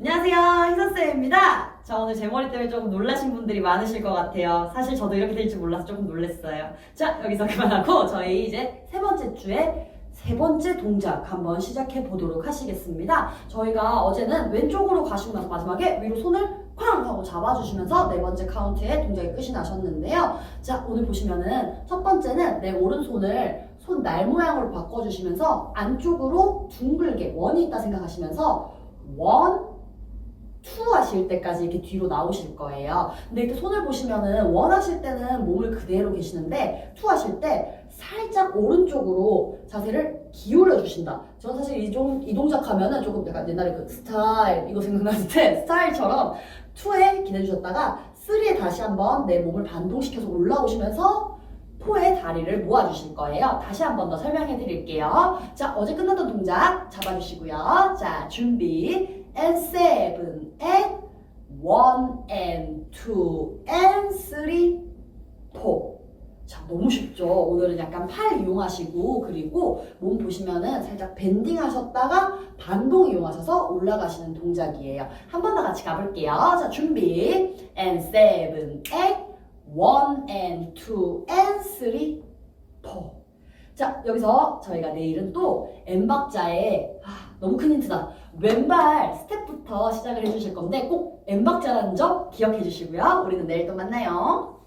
안녕하세요, 희선쌤입니다. 자, 오늘 제 머리 때문에 조금 놀라신 분들이 많으실 것 같아요. 사실 저도 이렇게 될 줄 몰라서 조금 놀랐어요. 자, 여기서 그만하고 저희 이제 세 번째 주에 세 번째 동작 한번 시작해 보도록 하시겠습니다. 저희가 어제는 왼쪽으로 가시고 나서 마지막에 위로 손을 쾅 하고 잡아주시면서 네 번째 카운트에 동작이 끝이 나셨는데요. 자, 오늘 보시면은 첫 번째는 내 오른손을 손 날 모양으로 바꿔주시면서 안쪽으로 둥글게 원이 있다 생각하시면서 원, 투 하실 때까지 이렇게 뒤로 나오실 거예요. 근데 이렇게 손을 보시면은 원 하실 때는 몸을 그대로 계시는데 투 하실 때 살짝 오른쪽으로 자세를 기울여 주신다. 저는 사실 이, 종, 이 동작 하면은 조금 약간 옛날에 그 스타일 이거 생각났을 때 스타일처럼 투에 기대 주셨다가 쓰리에 다시 한번 내 몸을 반동시켜서 올라오시면서 포에 다리를 모아주실 거예요. 다시 한 번 더 설명해 드릴게요. 자, 어제 끝났던 동작 잡아주시고요. 자, 준비. And seven and one and two and three, four. 자, 너무 쉽죠? 오늘은 약간 팔 이용하시고, 그리고 몸 보시면은 살짝 밴딩 하셨다가 반동 이용하셔서 올라가시는 동작이에요. 한 번 더 같이 가볼게요. 자, 준비. and seven, eight, one and two and three, four. 자, 여기서 저희가 내일은 또 N박자에 아, 너무 큰 힌트다. 왼발 스텝부터 시작을 해주실 건데 꼭 N박자라는 점 기억해 주시고요. 우리는 내일 또 만나요.